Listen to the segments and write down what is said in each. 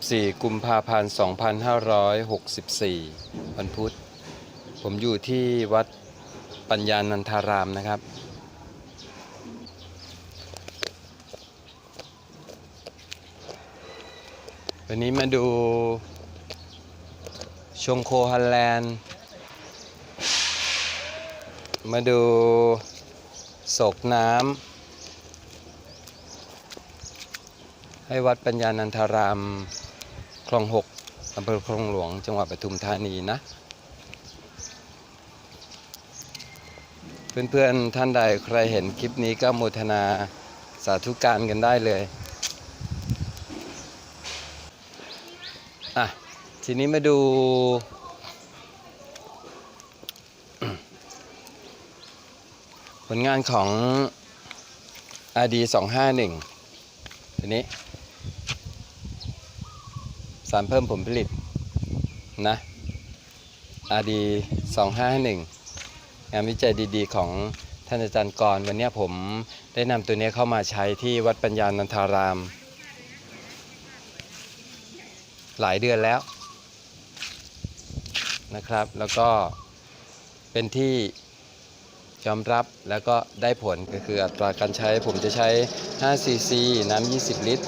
24กุมภาพันธ์ 2564 วันพุธ ผมอยู่ที่วัดปัญญานันทารามนะครับ วันนี้มาดูชงโคฮันแลนด์ มาดูโศกน้ำให้วัดปัญญานันทาราม คลองหกอำเภอคลองหลวง จังหวัดปทุมธานีนะ เพื่อนๆท่านใดใครเห็นคลิปนี้ก็โมทนาสาธุการกันได้เลยอะทีนี้มาดู ผลงานของ RD 251 ทีนี้ สารเพิ่มผลผลิตนะ RD 2551งานวิจัยดีๆ ของท่านอาจารย์กรวันนี้ผมได้นำตัวนี้เข้ามาใช้ที่วัดปัญญานันทาราม หลายเดือนแล้วนะครับ แล้วก็เป็นที่ยอมรับแล้วก็ได้ผลก็คืออัตราการใช้ผมจะใช้ 5 cc น้ำ 20 ลิตร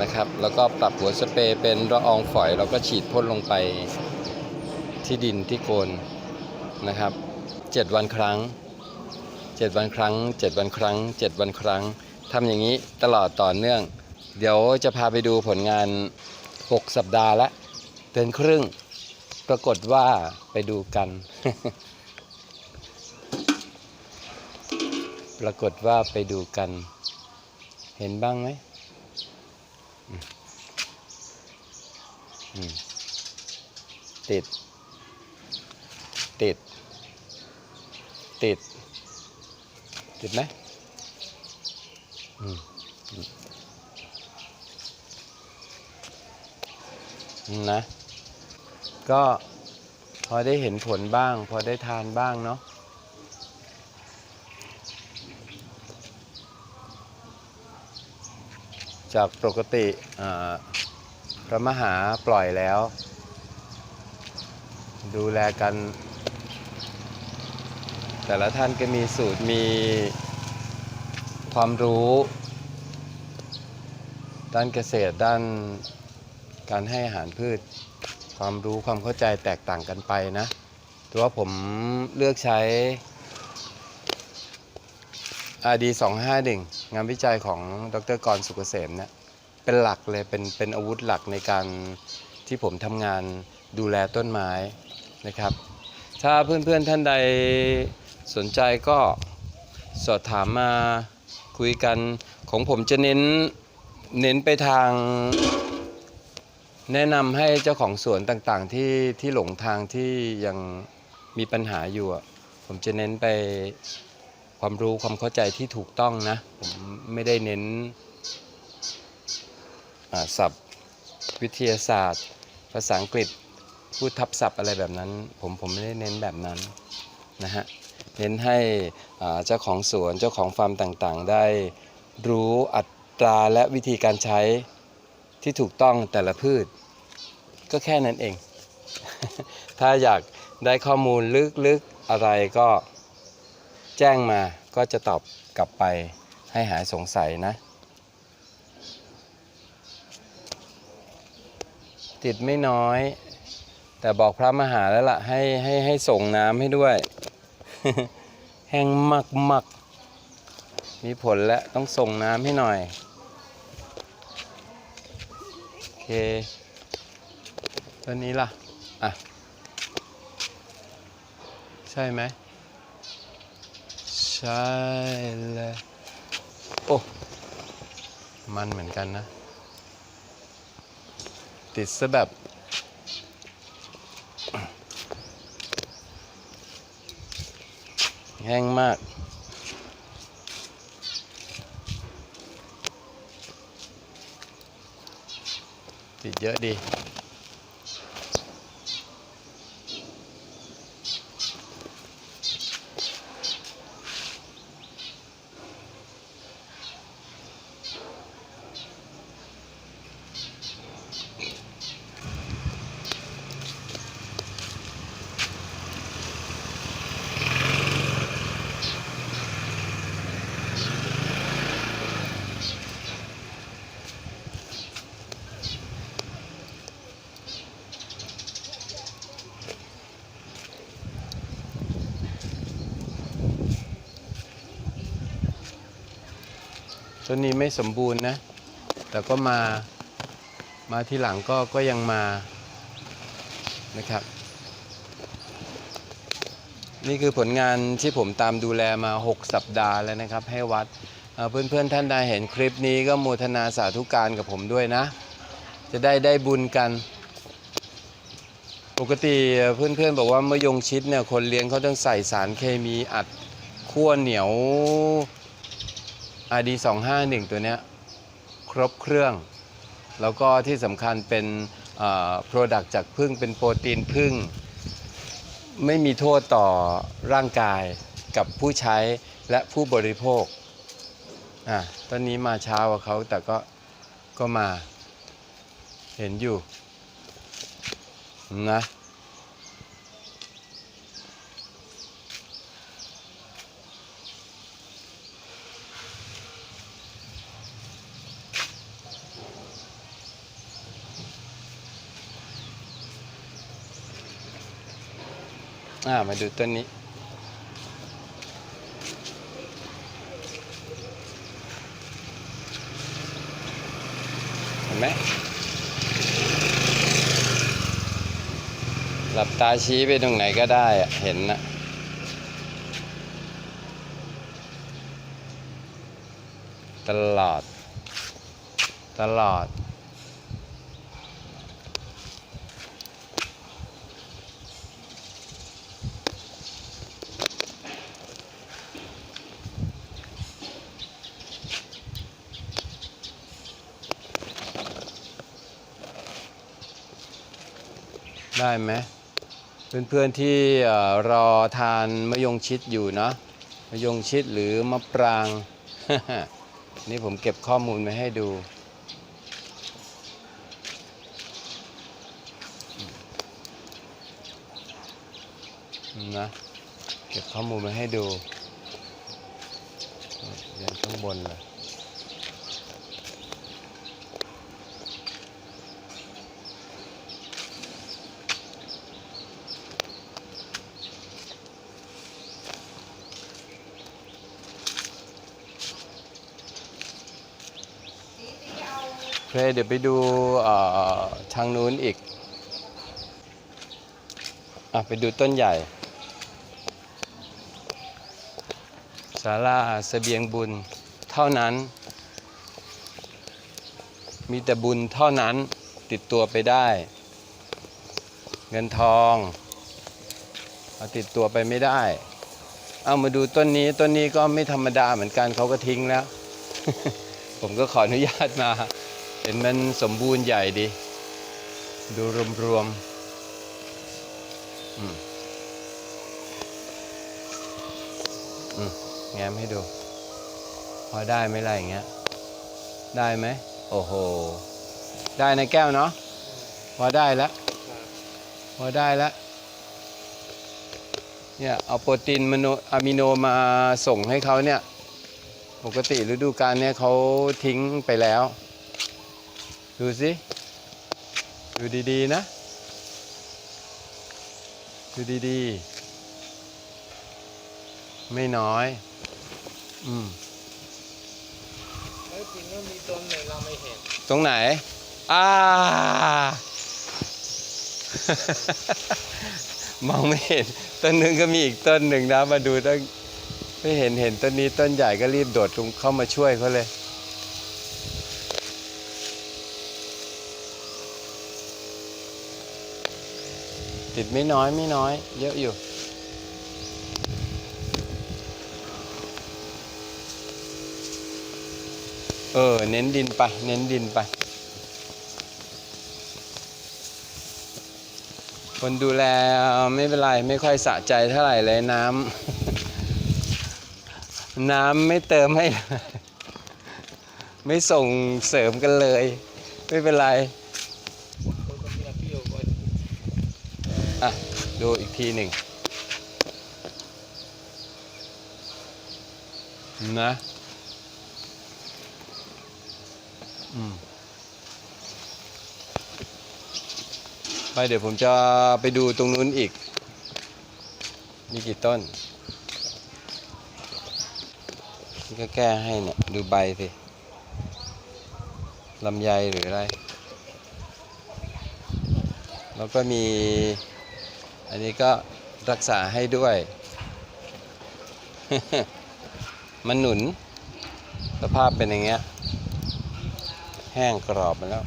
นะครับ แล้วก็ปรับหัวสเปรย์เป็นละอองฝอยแล้วก็ฉีดพ่นลงไปที่ดินที่โคนนะครับ 7 วันครั้ง 7 วันครั้ง 7 วันครั้ง 7 วันครั้งทำอย่างนี้ตลอดต่อเนื่อง เดี๋ยวจะพาไปดูผลงาน 6 สัปดาห์ละเดือนครึ่ง ปรากฏว่าไปดูกัน ปรากฏว่าไปดูกัน เห็นบ้างไหม ติด ติด ติด ติดไหมอืมนะ ก็พอได้เห็นผลบ้าง พอได้ทานบ้างเนาะ จากปกติอ่าพระมหาปล่อยแล้ว ดูแลกัน แต่ละท่านก็มีสูตรมีความรู้ ด้านเกษตรด้านการให้อาหารพืช ความรู้ความเข้าใจแตกต่างกันไปนะแต่ว่าผมเลือกใช้ RD 251 งานวิจัยของดรกรสุกเกษมเนี่ยเป็นหลักเลยเป็นเป็นอาวุธหลักในการที่ผมทำงานดูแลต้นไม้นะครับ ถ้าเพื่อนๆท่านใดสนใจก็สอบถามมาคุยกันของผมจะเน้นเน้นไปทางแนะนำให้เจ้าของสวนต่างๆ ที่ที่หลงทางที่ยังมีปัญหาอยู่ ผมจะเน้นไป ความรู้ความเข้าใจที่ถูกต้องนะ ผมไม่ได้เน้นศัพท์วิทยาศาสตร์ ภาษาอังกฤษพูดทับศัพท์อะไรแบบนั้น ผมผมไม่ได้เน้นแบบนั้นนะฮะเน้นให้เจ้าของสวนเจ้าของฟาร์มต่างๆ ได้รู้อัตราและวิธีการใช้ที่ถูกต้องแต่ละพืช ก็แค่นั้นเอง ถ้าอยากได้ข้อมูลลึกๆอะไรก็ แจ้งมาก็จะตอบกลับไปให้หายสงสัยนะ ติดไม่น้อย แต่บอกพระมหาแล้วล่ะ ให้ให้ให้ส่งน้ำให้ด้วย แห้งมากมากมีผลแล้วต้องส่งน้ำให้หน่อย โอเคตัวนี้ล่ะ อะ ใช่ไหม ใช่เลยโอ้มันเหมือนกันนะ ติดซะแบบ แห้งมากติดเยอะดี ต้นนี้ไม่สมบูรณ์นะ แต่ก็มามาที่หลังก็ก็ยังมานะครับ นี่คือผลงานที่ผมตามดูแลมา 6 สัปดาห์แล้วนะครับ ให้วัดเพื่อนๆท่านใดเห็นคลิปนี้ก็โมทนาสาธุการกับผมด้วยนะ จะได้ได้บุญกัน ปกติเพื่อนๆบอกว่ามะยงชิดเนี่ยคนเลี้ยงเขาต้องใส่สารเคมีอัดขั้วเหนียว RD 251ตัวเนี้ยครบเครื่อง แล้วก็ที่สำคัญเป็นโปรดักต์จากพึ่งเป็นโปรตีนพึ่ง ไม่มีโทษต่อร่างกายกับผู้ใช้และผู้บริโภคอะตอนนี้มาเช้าเขาแต่ก็ก็มาเห็นอยู่นะ อ่ามาดูต้นนี้ เห็นไหมหลับตาชี้ไปตรงไหนก็ได้อะเห็นนะตลอด ตลอด ได้ไหมเพื่อนๆที่เอ่รอทานมะยงชิดอยู่เนาะมะยงชิดหรือมะปราง นี่ผมเก็บข้อมูลมาให้ดู นะเก็บข้อมูลมาให้ดูยันข้างบนเลย คเดี๋ยวไปดูทางนู้นอีกอะไปดูต้นใหญ่ศาลาเสบียงบุญเท่านั้น มีแต่บุญเท่านั้นติดตัวไปได้ เงินทองเอาติดตัวไปไม่ได้ เอามาดูต้นนี้ต้นนี้ก็ไม่ธรรมดาเหมือนกันเขาก็ทิ้งแล้ว ผมก็ขออนุญาตมา เห็นมันสมบูรณ์ใหญ่ดี ดูรวมๆ อืม อืม แง้มให้ดู พอได้ไหมล่ะอย่างเงี้ย ได้ไหม โอ้โห ได้นะแก้วเนาะ พอได้แล้ว พอได้แล้ว เนี่ยเอาโปรตีนมโนอะมิโนมาส่งให้เขาเนี่ย ปกติฤดูกาลเนี่ยเขาทิ้งไปแล้ว ดูสิ ดูดีๆนะ ดูดีๆ ไม่น้อย อืมแล้วจริงก็มีต้นหนึ่งเราไม่เห็น ตรงไหน อ่า มองไม่เห็น ต้นหนึ่งก็มีอีกต้นหนึ่งนะ มาดูต้นไม่เห็นเห็นต้นนี้ต้นใหญ่ก็รีบโดดลงเข้ามาช่วยเขาเลย ติดไม่น้อยไม่น้อย เยอะอยู่เออ เน้นดินไป เน้นดินไป คนดูแลไม่เป็นไร ไม่ค่อยสะใจเท่าไหร่เลยน้ำ น้ำไม่เติมให้ ไม่ส่งเสริมกันเลย ไม่เป็นไร คนก็มีอาชีพก็ อะ ดูอีกทีหนึ่งนะอืมไปเดี๋ยวผมจะไปดูตรงนู้นอีก มีกี่ต้น นี่ก็แก้ให้เนี่ย ดูใบสิลำไยหรืออะไร แล้วก็มี อันนี้ก็รักษาให้ด้วย มันหนุน สภาพเป็นอย่างเงี้ย แห้งกรอบไปแล้ว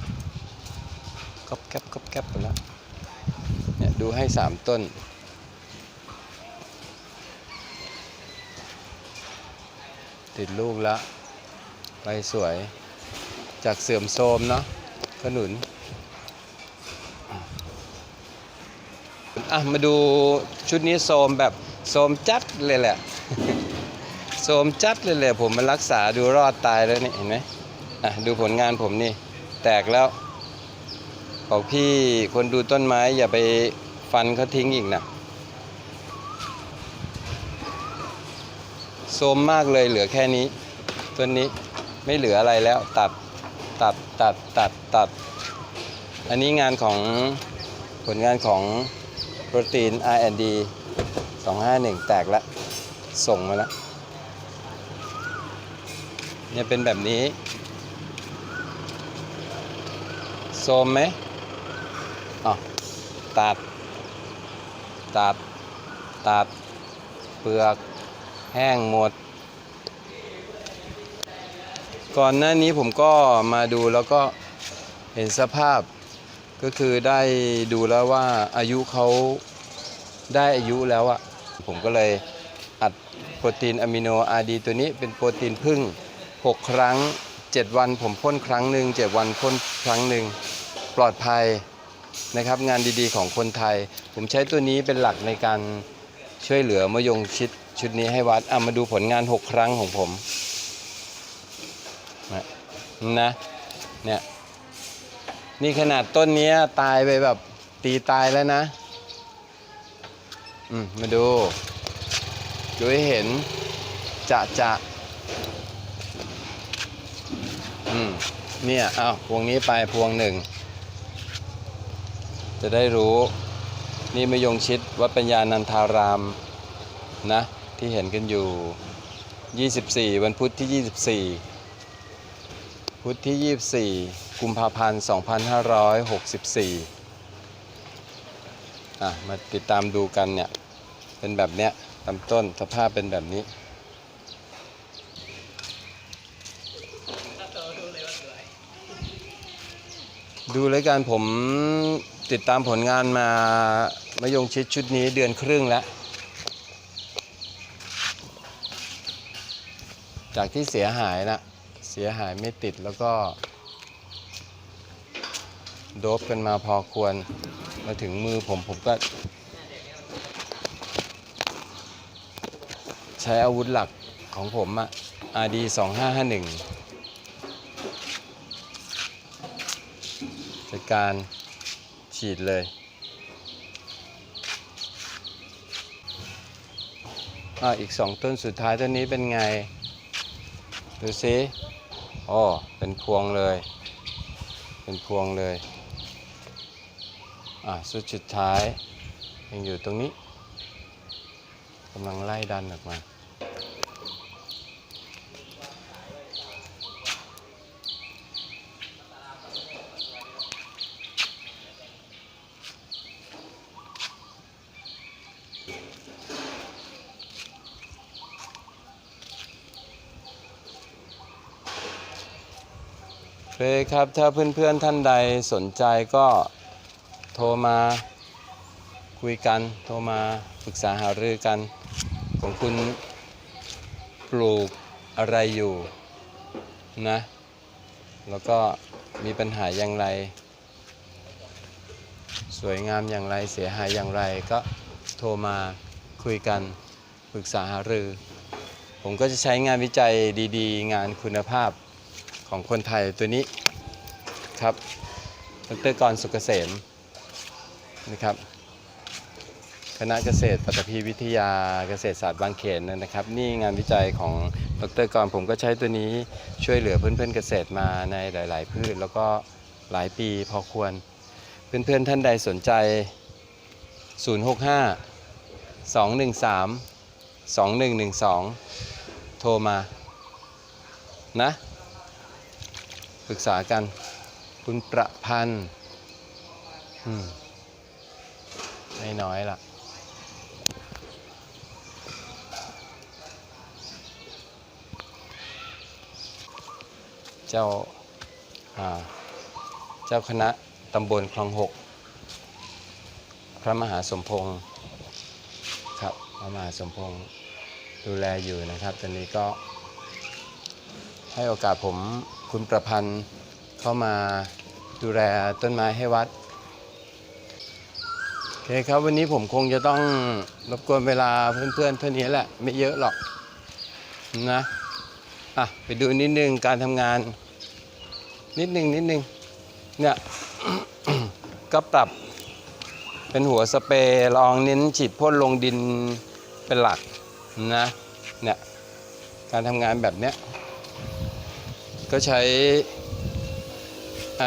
กอบแกบกอบแกบไปแล้ว เนี่ยดูให้สามต้น ติดลูกแล้วใบสวย จากเสื่อมโทรมเนาะขนุน อะมาดูชุดนี้โทรมแบบโทรมจัดเลยแหละโทรมจัดเลยแหละผมมารักษาดูรอดตายแล้วนี่เห็นไหมอะดูผลงานผมนี่ แตกแล้วบอกพี่คนดูต้นไม้อย่าไปฟันเขาทิ้งอีกนะโทรมมากเลยเหลือแค่นี้ต้นนี้ไม่เหลืออะไรแล้วตัดตัดตัดตัดตัด อันนี้งานของผลงานของ โปรตีน R&D 251 แตกแล้วส่งมาแล้วเนี่ยเป็นแบบนี้ โซมไหมอ๋อตัดตัดตัดเปลือก แห้งหมด ก่อนหน้านี้ผมก็มาดูแล้วก็เห็นสภาพ ก็คือได้ดูแล้วว่าอายุเขาได้อายุแล้วอะผมก็เลยอัดโปรตีนอะมิโนอาดีตัวนี้เป็นโปรตีนพึ่ง 6 ครั้ง 7 วันผมพ่นครั้งหนึ่ง7 วันพ่นครั้งหนึ่งปลอดภัยนะครับงานดีๆของคนไทย ผมใช้ตัวนี้เป็นหลักในการช่วยเหลือมะยงชิดชุดนี้ให้วัดอะมาดูผลงาน 6 ครั้งของผมนะเนี่ย นี่ขนาดต้นนี้ตายไปแบบตีตายแล้วนะ อืม มาดู ดูให้เห็น จะจะอืม เนี่ย เอาพวงนี้ไปพวงหนึ่ง จะได้รู้ นี่มะยงชิดวัดปัญญานันทาราม นะ ที่เห็นกันอยู่ 24 วันพุธที่ 24 พุธที่ 24 กุมภาพันธ์ 2564 อะ มาติดตามดูกันเนี่ย เป็นแบบเนี้ยลำต้นสภาพเป็นแบบนี้ ดูเลยกันผมติดตามผลงานมามะยงชิดชุดนี้เดือนครึ่งแล้ว จากที่เสียหายนะ สียหายไม่ติดแล้วก็โดบกันมาพอควรมาถึงมือผมผมก็ ใช้อาวุธหลักของผมอะ RD 2551จัดการฉีดเลยอ่าอีกสองต้นสุดท้ายต้นนี้เป็นไง ดูซิ อ๋อเป็นพวงเลย เป็นพวงเลยอ่าสุดสุดท้ายยังอยู่ตรงนี้กำลังไล่ดันออกมา เคครับ ถ้าเพื่อนๆท่านใดสนใจก็โทรมาคุยกัน โทรมาปรึกษาหารือกัน ของคุณปลูกอะไรอยู่นะ แล้วก็มีปัญหาอย่างไร สวยงามอย่างไรเสียหายอย่างไรก็โทรมาคุยกันปรึกษาหารือ ผมก็จะใช้งานวิจัยดีๆ งานคุณภาพ ของคนไทยตัวนี้ครับดรกรสุกเกษมนะครับคณะเกษตรปัตภีวิทยาเกษตรศาสตร์บางเขนนะครับ นี่งานวิจัยของดรกรผมก็ใช้ตัวนี้ช่วยเหลือเพื่อนๆเกษตรมาในหลาย ๆ พืช แล้วก็หลายปีพอควร เพื่อนๆท่านใดสนใจ 065 213 2112 โทรมานะ ปรึกษากัน คุณประพันธ์อืมไม่น้อยล่ะ เจ้าอ่าเจ้าคณะตำบลคลองหก พระมหาสมพงศ์ครับ พระมหาสมพงศ์ดูแลอยู่นะครับ ตอนนี้ก็ให้โอกาสผม คุณประพันธ์เข้ามาดูแลต้นไม้ให้วัดโอเคครับวันนี้ผมคงจะต้องรบกวนเวลาเพื่อนๆเท่านี้แหละ ไม่เยอะหรอกนะอะไปดูนิดนึงการทำงาน นิดนึงนิดนึงเนี่ยก็ปรับเป็นหัวสเปรย์ลองเน้นฉีดพ่นลงดินเป็นหลักนะเนี่ยการทำงานแบบเนี้ย ก็ใช้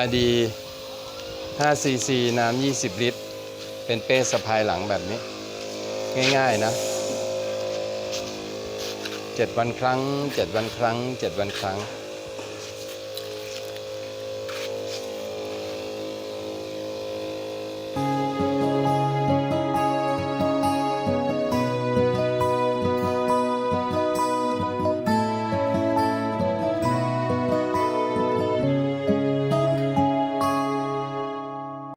RD 5 cc น้ำ 20 ลิตร เป็นเป้สะพายหลังแบบนี้ ง่าย ๆ นะ7วันครั้ง 7 วันครั้ง 7 วันครั้ง